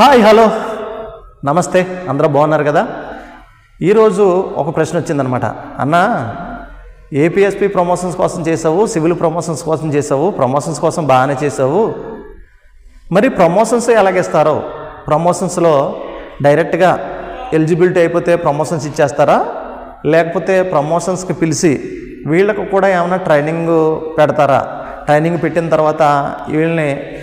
Hi hello. నమస్తే. అందరూ బాగున్నారు కదా? ఈరోజు ఒక ప్రశ్న వచ్చిందనమాట. అన్న ఏపీఎస్పి ప్రమోషన్స్ కోసం చేసావు సివిల్ ప్రమోషన్స్ కోసం చేసావు ప్రమోషన్స్ కోసం బాగానే చేసావు. మరి ప్రమోషన్స్ ఎలాగిస్తారో? ప్రమోషన్స్లో డైరెక్ట్గా ఎలిజిబిలిటీ అయిపోతే ప్రమోషన్స్ ఇచ్చేస్తారా? లేకపోతే ప్రమోషన్స్కి పిలిచి వీళ్ళకు కూడా ఏమైనా ట్రైనింగ్ పెడతారా? ట్రైనింగ్ పెట్టిన తర్వాత వీళ్ళని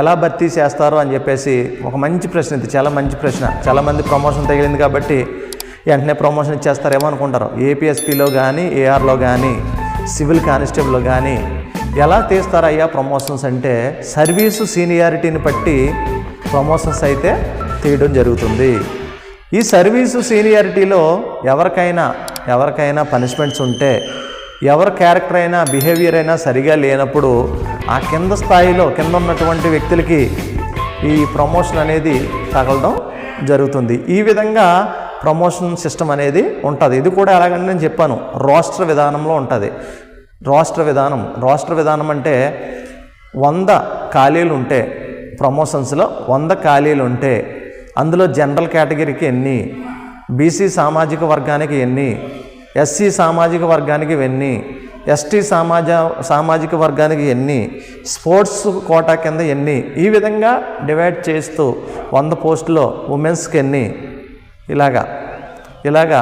ఎలా భర్తీ చేస్తారు అని చెప్పేసి ఒక మంచి ప్రశ్న ఇది చాలా మంచి ప్రశ్న. చాలామంది ప్రమోషన్ తగిలింది కాబట్టి వెంటనే ప్రమోషన్ ఇచ్చేస్తారేమో అనుకుంటారు. ఏపీఎస్పీలో కానీ ఏఆర్లో కానీ సివిల్ కానిస్టేబుల్లో కానీ ఎలా తీస్తారయ్యా ప్రమోషన్స్ అంటే సర్వీసు సీనియారిటీని బట్టి ప్రమోషన్స్ అయితే తీయడం జరుగుతుంది. ఈ సర్వీసు సీనియారిటీలో ఎవరికైనా ఎవరికైనా పనిష్మెంట్స్ ఉంటే ఎవరి క్యారెక్టర్ అయినా బిహేవియర్ అయినా సరిగా లేనప్పుడు ఆ కింద స్థాయిలో కింద ఉన్నటువంటి వ్యక్తులకి ఈ ప్రమోషన్ అనేది తగలడం జరుగుతుంది. ఈ విధంగా ప్రమోషన్ సిస్టమ్ అనేది ఉంటుంది. ఇది కూడా ఎలాగంటే నేను చెప్పాను రాష్ట్ర విధానంలో ఉంటుంది. రాష్ట్ర విధానం రాష్ట్ర విధానం అంటే వంద ఖాళీలు ఉంటే ప్రమోషన్స్లో వంద ఖాళీలు ఉంటే అందులో జనరల్ కేటగిరీకి ఎన్ని బీసీ సామాజిక వర్గానికి ఎన్ని ఎస్సీ సామాజిక వర్గానికి ఎన్ని ఎస్టీ సమాజ సామాజిక వర్గానికి ఎన్ని స్పోర్ట్స్ కోటా కింద ఎన్ని ఈ విధంగా డివైడ్ చేస్తూ వంద పోస్టులో ఉమెన్స్కి ఎన్ని? ఇలాగా ఇలాగా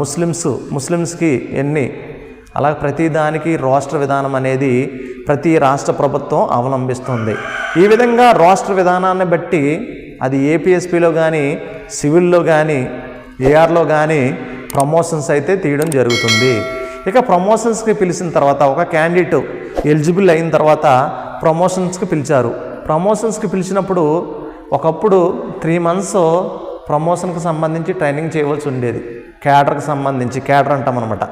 ముస్లిమ్స్ ముస్లిమ్స్కి ఎన్ని? అలా ప్రతి దానికి రాష్ట్ర విధానం అనేది ప్రతి రాష్ట్ర ప్రభుత్వం అవలంబిస్తుంది. ఈ విధంగా రాష్ట్ర విధానాన్ని బట్టి అది ఏపీఎస్పీలో కానీ సివిల్లో కానీ ఏఆర్లో కానీ ప్రమోషన్స్ అయితే తీయడం జరుగుతుంది. ఇక ప్రమోషన్స్కి పిలిచిన తర్వాత ఒక క్యాండిడేట్ ఎలిజిబుల్ అయిన తర్వాత ప్రమోషన్స్కి పిలిచారు. ప్రమోషన్స్కి పిలిచినప్పుడు ఒకప్పుడు త్రీ మంత్స్ ప్రమోషన్కి సంబంధించి ట్రైనింగ్ చేయవలసి ఉండేది. క్యాడర్కి సంబంధించి క్యాడర్ అంటాం అనమాట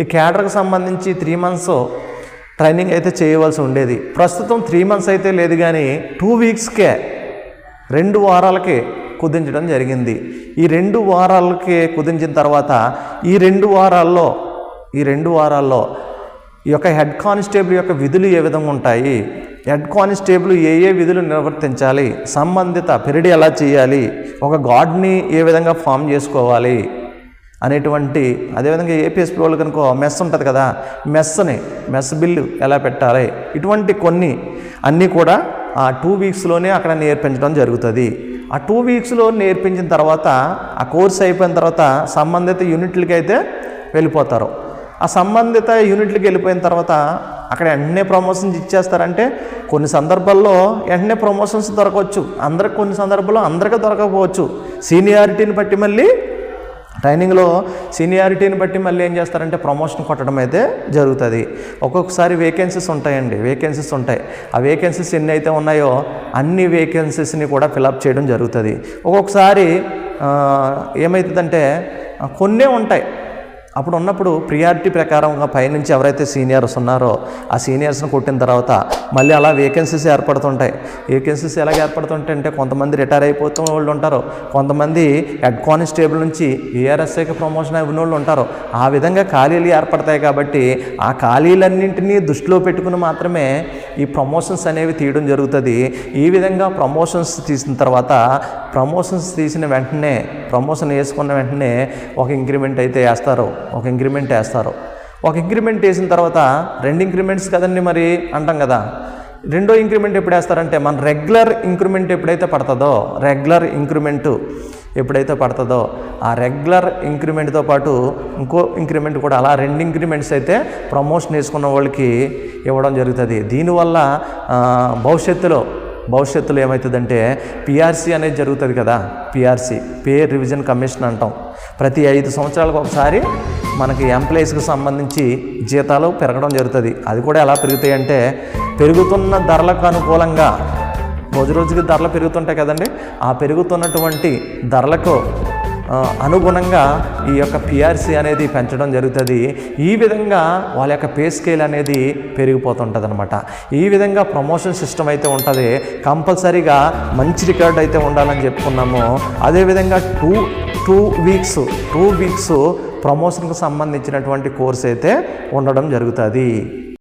ఈ క్యాడర్కి సంబంధించి త్రీ మంత్స్ ట్రైనింగ్ అయితే చేయవలసి ఉండేది. ప్రస్తుతం త్రీ మంత్స్ అయితే లేదు కానీ టూ వీక్స్కే రెండు వారాలకి కుదించడం జరిగింది. ఈ రెండు వారాలకి కుదించిన తర్వాత ఈ రెండు వారాల్లో ఈ రెండు వారాల్లో ఈ యొక్క హెడ్ కానిస్టేబుల్ యొక్క విధులు ఏ విధంగా ఉంటాయి? హెడ్ కానిస్టేబుల్ ఏ ఏ విధులు నిర్వర్తించాలి? సంబంధిత పెరిడి ఎలా చేయాలి? ఒక గాడ్ని ఏ విధంగా ఫామ్ చేసుకోవాలి? అనేటువంటి అదేవిధంగా ఏపీఎస్పీ వాళ్ళు కనుక మెస్ ఉంటుంది కదా మెస్ని మెస్ బిల్లు ఎలా పెట్టాలి? ఇటువంటి కొన్ని అన్నీ కూడా ఆ టూ వీక్స్లోనే అక్కడ నేర్పించడం జరుగుతుంది. ఆ టూ వీక్స్లో నేర్పించిన తర్వాత ఆ కోర్స్ అయిపోయిన తర్వాత సంబంధిత యూనిట్లకి అయితే వెళ్ళిపోతారు. ఆ సంబంధిత యూనిట్లకి వెళ్ళిపోయిన తర్వాత అక్కడ వెంటనే ప్రమోషన్స్ ఇచ్చేస్తారంటే కొన్ని సందర్భాల్లో వెంటనే ప్రమోషన్స్ దొరకవచ్చు. అందరికి కొన్ని సందర్భాల్లో అందరికీ దొరకకపోవచ్చు. సీనియారిటీని బట్టి మళ్ళీ ట్రైనింగ్లో సీనియారిటీని బట్టి మళ్ళీ ఏం చేస్తారంటే ప్రమోషన్ కొట్టడం అయితే జరుగుతుంది. ఒక్కొక్కసారి వేకెన్సీస్ ఉంటాయండి వేకెన్సీస్ ఉంటాయి. ఆ వేకెన్సీస్ ఎన్ని అయితే ఉన్నాయో అన్ని వేకెన్సీస్ని కూడా ఫిలప్ చేయడం జరుగుతుంది. ఒక్కొక్కసారి ఏమవుతుందంటే కొన్నే ఉంటాయి. అప్పుడు ఉన్నప్పుడు ప్రియారిటీ ప్రకారంగా పైనుంచి ఎవరైతే సీనియర్స్ ఉన్నారో ఆ సీనియర్స్ని కొట్టిన తర్వాత మళ్ళీ అలా వేకెన్సీస్ ఏర్పడుతుంటాయి. వేకెన్సీస్ ఎలా ఏర్పడుతుంటాయి అంటే కొంతమంది రిటైర్ అయిపోతున్న వాళ్ళు ఉంటారు. కొంతమంది హెడ్ కానిస్టేబుల్ నుంచి ఏఆర్ఎస్ఐకి ప్రమోషన్ అయిన వాళ్ళు ఉంటారు. ఆ విధంగా ఖాళీలు ఏర్పడతాయి కాబట్టి ఆ ఖాళీలన్నింటినీ దృష్టిలో పెట్టుకుని మాత్రమే ఈ ప్రమోషన్స్ అనేవి తీయడం జరుగుతుంది. ఈ విధంగా ప్రమోషన్స్ తీసిన తర్వాత ప్రమోషన్స్ తీసిన వెంటనే ప్రమోషన్ వేసుకున్న వెంటనే ఒక ఇంక్రిమెంట్ అయితే వేస్తారు. ఒక ఇంక్రిమెంట్ వేస్తారు. ఒక ఇంక్రిమెంట్ వేసిన తర్వాత రెండు ఇంక్రిమెంట్స్ కదండి మరి అంటాం కదా. రెండో ఇంక్రిమెంట్ ఎప్పుడు వేస్తారంటే మన రెగ్యులర్ ఇంక్రిమెంట్ ఎప్పుడైతే పడుతుందో రెగ్యులర్ ఇంక్రిమెంట్ ఎప్పుడైతే పడుతుందో ఆ రెగ్యులర్ ఇంక్రిమెంట్తో పాటు ఇంకో ఇంక్రిమెంట్ కూడా అలా రెండు ఇంక్రిమెంట్స్ అయితే ప్రమోషన్ వేసుకున్న వాళ్ళకి ఇవ్వడం జరుగుతుంది. దీనివల్ల భవిష్యత్తులో భవిష్యత్తులో ఏమవుతుందంటే పిఆర్సీ అనేది జరుగుతుంది కదా పిఆర్సీ పే రివిజన్ కమిషన్ అంటాం. ప్రతి ఐదు సంవత్సరాలకు ఒకసారి మనకి ఎంప్లాయీస్కి సంబంధించి జీతాలు పెరగడం జరుగుతుంది. అది కూడా ఎలా పెరుగుతాయి అంటే పెరుగుతున్న ధరలకు అనుకూలంగా రోజు రోజుకి ధరలు పెరుగుతుంటాయి కదండి. ఆ పెరుగుతున్నటువంటి ధరలకు అనుగుణంగా ఈ యొక్క పిఆర్సీ అనేది పెంచడం జరుగుతుంది. ఈ విధంగా వాళ్ళ యొక్క పే స్కేల్ అనేది పెరిగిపోతుంటుంది అనమాట ఈ విధంగా ప్రమోషన్ సిస్టమ్ అయితే ఉంటుంది. కంపల్సరీగా మంచి రికార్డ్ అయితే ఉండాలని చెప్పుకున్నాము. అదేవిధంగా two two weeks two weeks ప్రమోషన్కు సంబంధించినటువంటి కోర్స్ అయితే ఉండడం జరుగుతుంది.